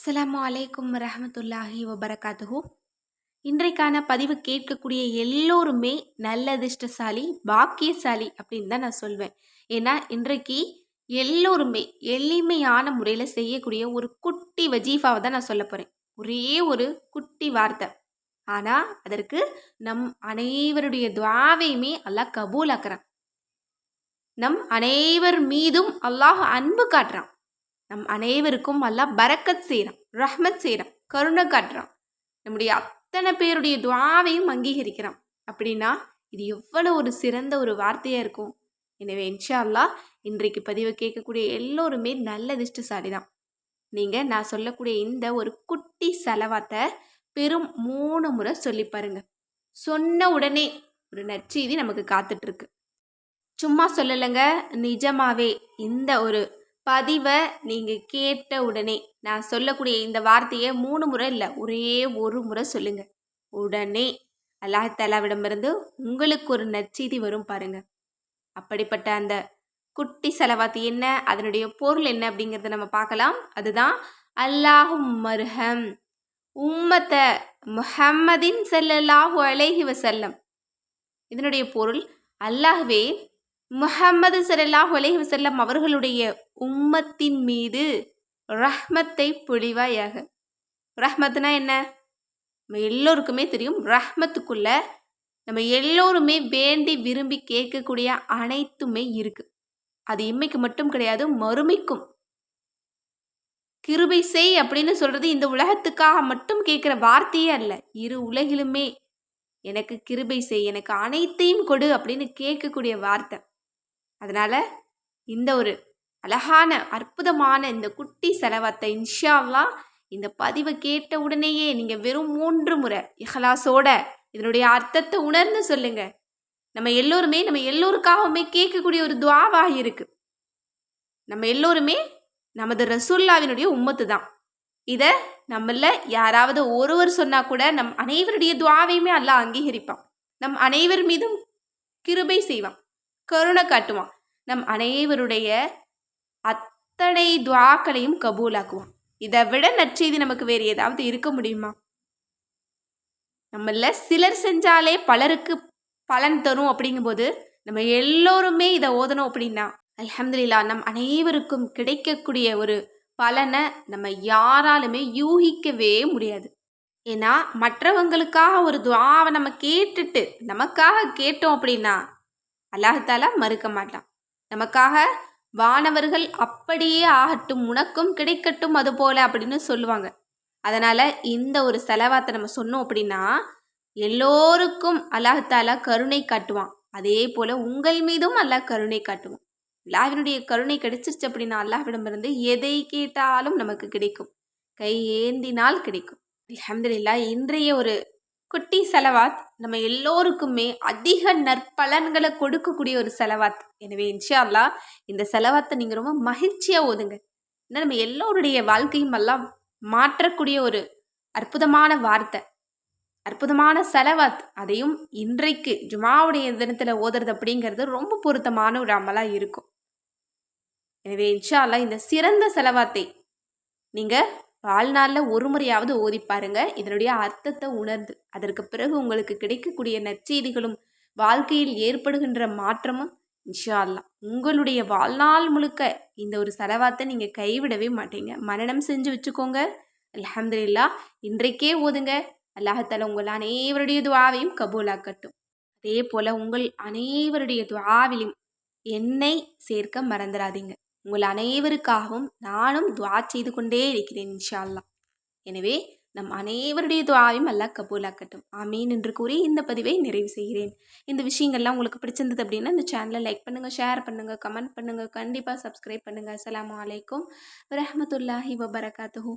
அஸ்லாம் அலைக்கும் ரஹமத்துல்லாஹி வபரகாத்துஹு. இன்றைக்கான பதிவு கேட்கக்கூடிய எல்லோருமே நல்ல அதிர்ஷ்டசாலி பாக்கியசாலி அப்படின்னு தான் நான் சொல்வேன். ஏன்னா இன்றைக்கு எல்லோருமே எளிமையான முறையில் செய்யக்கூடிய ஒரு குட்டி வஜீஃபாவை தான் நான் சொல்ல போகிறேன் ஒரே ஒரு குட்டி வார்த்தை. ஆனால் அதற்கு நம் அனைவருடைய துவாவையுமே அல்லாஹ் கபூலாக்குறான். நம் அனைவர் மீதும் அல்லாஹ் அன்பு காட்டுறான். நம் அனைவருக்கும் அல்லா பரக்கத் செய்கிறான் ரஹ்மத் செய்கிறான் கருணை காட்டுறான். நம்முடைய அத்தனை பேருடைய துவாவையும் அங்கீகரிக்கிறான். அப்படின்னா இது எவ்வளோ ஒரு சிறந்த ஒரு வார்த்தையாக இருக்கும். எனவே இன்ஷா அல்லா இன்றைக்கு பதிவை கேட்கக்கூடிய எல்லோருமே நல்ல திஷ்டசாலி தான் நீங்கள் நான் சொல்லக்கூடிய இந்த ஒரு குட்டி செலவாத்தை பெரும் மூணு முறை சொல்லி பாருங்க. சொன்ன உடனே ஒரு நற்செய்தி நமக்கு காத்துட்ருக்கு சும்மா சொல்லலைங்க நிஜமாவே இந்த ஒரு பதிவை நீங்கள் கேட்ட உடனே நான் சொல்லக்கூடிய இந்த வார்த்தையை மூணு முறை இல்லை ஒரே ஒரு முறை சொல்லுங்க. உடனே அல்லாஹாலாவிடமிருந்து உங்களுக்கு ஒரு நற்செய்தி வரும் பாருங்க. அப்படிப்பட்ட அந்த குட்டி செலவாத்தி என்ன அதனுடைய பொருள் என்ன அப்படிங்கிறத நம்ம பார்க்கலாம். அதுதான் அல்லாஹும் மருஹம் உம்மத்த முஹம்மதின் செல்லல்லாஹு அலைஹி வசல்லம் இதனுடைய பொருள் அல்லாஹ்வே முஹம்மது சல்லாஹ் அலஹி வசல்லம் அவர்களுடைய உம்மத்தின் மீது ரஹ்மத்தை பொழிவாயாக ரஹ்மத்னா என்ன? நம்ம எல்லோருக்குமே தெரியும் ரஹ்மத்துக்குள்ள நம்ம எல்லோருமே வேண்டி விரும்பி கேட்கக்கூடிய அனைத்துமே இருக்கு. அது இம்மைக்கு மட்டும் கிடையாது மறுமைக்கும். கிருபை செய் அப்படின்னு சொல்றது இந்த உலகத்துக்காக மட்டும் கேட்குற வார்த்தையே அல்ல இரு உலகிலுமே. எனக்கு கிருபை செய் எனக்கு அனைத்தையும் கொடு அப்படின்னு கேட்கக்கூடிய வார்த்தை. அதனால் இந்த ஒரு அழகான அற்புதமான இந்த குட்டி செலவத்தை இன்ஷால்லாம் இந்த பதிவை கேட்ட உடனேயே நீங்கள் வெறும் மூன்று முறை இஹலாசோட இதனுடைய அர்த்தத்தை உணர்ந்து சொல்லுங்க. நம்ம எல்லோருமே நம்ம எல்லோருக்காகவுமே கேட்கக்கூடிய ஒரு துவாவாக இருக்கு. நம்ம எல்லோருமே நமது ரசூல்லாவினுடைய உம்மத்து தான். இதை நம்மள யாராவது ஒருவர் சொன்னா கூட நம் அனைவருடைய துவாவையுமே அல்லாஹ் அங்கீகரிப்பான். நம் அனைவர் மீதும் கிருபை செய்வான். கருணை காட்டுவான். நம் அனைவருடைய அத்தனை துவாக்களையும் கபூலாக்குவான் இதை விட நற்செய்தி நமக்கு வேறு ஏதாவது இருக்க முடியுமா? நம்மள சிலர் செஞ்சாலே பலருக்கு பலன் தரும் அப்படிங்கும்போது நம்ம எல்லோருமே இதை ஓதணும் அப்படின்னா அலமதுல்லா நம் அனைவருக்கும் கிடைக்கக்கூடிய ஒரு பலனை நம்ம யாராலுமே யூகிக்கவே முடியாது. ஏன்னா மற்றவங்களுக்காக ஒரு துவாவை நம்ம கேட்டுட்டு நமக்காக கேட்டோம் அப்படின்னா அல்லாஹால மறுக்க மாட்டான். நமக்காக வானவர்கள் அப்படியே ஆகட்டும் உனக்கும் கிடைக்கட்டும் அது போல அப்படின்னு சொல்லுவாங்க. அதனால் இந்த ஒரு செலவாத்தை நம்ம சொன்னோம் அப்படின்னா எல்லோருக்கும் அல்லாஹாலா கருணை காட்டுவான். அதே போல் உங்கள் மீதும் அல்லாஹ் கருணை காட்டுவான். அல்லாஹினுடைய கருணை கிடைச்சிருச்சு அப்படின்னா அல்லாஹ்விடமிருந்து எதை கேட்டாலும் நமக்கு கிடைக்கும். கை ஏந்தினால் கிடைக்கும். அலமதுல்லா இன்றைய ஒரு குட்டி செலவாத் நம்ம எல்லோருக்குமே அதிக நற்பலன்களை கொடுக்கக்கூடிய ஒரு செலவாத். எனவே இன்ஷா அல்லா இந்த செலவாத்தை நீங்கள் ரொம்ப மகிழ்ச்சியாக ஓதுங்க. ஏன்னா நம்ம எல்லோருடைய வாழ்க்கையும் எல்லாம் மாற்றக்கூடிய ஒரு அற்புதமான வார்த்தை. அற்புதமான செலவாத். அதையும் இன்றைக்கு ஜுமாவுடைய தினத்தில் ஓதுறது அப்படிங்கிறது ரொம்ப பொருத்தமான ஒரு அமலாக இருக்கும். எனவே இன்ஷா அல்லா இந்த சிறந்த செலவாத்தை நீங்கள் வாழ்நாளில் ஒரு முறையாவது ஓதி பாருங்க. இதனுடைய அர்த்தத்தை உணர்ந்து அதற்கு பிறகு உங்களுக்கு கிடைக்கக்கூடிய நற்செய்திகளும் வாழ்க்கையில் ஏற்படுகின்ற மாற்றமும் இன்ஷா அல்லா உங்களுடைய வாழ்நாள் முழுக்க இந்த ஒரு செலவாத்தை நீங்கள் கைவிடவே மாட்டீங்க. மனநம் செஞ்சு வச்சுக்கோங்க. அலமதுல்லா இன்றைக்கே ஓதுங்க. அல்லாஹத்தால உங்கள் அனைவருடைய துவாவையும் கபூலாக்கட்டும். அதே போல் உங்கள் அனைவருடைய துவாவிலும் என்னை சேர்க்க மறந்துடாதீங்க. உங்கள் அனைவருக்காகவும் நானும் துவா செய்து கொண்டே இருக்கிறேன் இன்ஷா எனவே நம் அனைவருடைய துவாவையும் அல்லாஹ் கபூலாக்கட்டும். ஆமீன் என்று கூறி இந்த பதிவை நிறைவு செய்கிறேன். இந்த விஷயங்கள்லாம் உங்களுக்கு பிடிச்சிருந்தது அப்படின்னா இந்த சேனலை லைக் பண்ணுங்கள் ஷேர் பண்ணுங்கள் கமெண்ட் பண்ணுங்கள் கண்டிப்பாக சப்ஸ்கிரைப் பண்ணுங்கள் அஸ்லாம் வலைக்கம் வரமத்துல்லாஹி வபரகாத்துஹூ.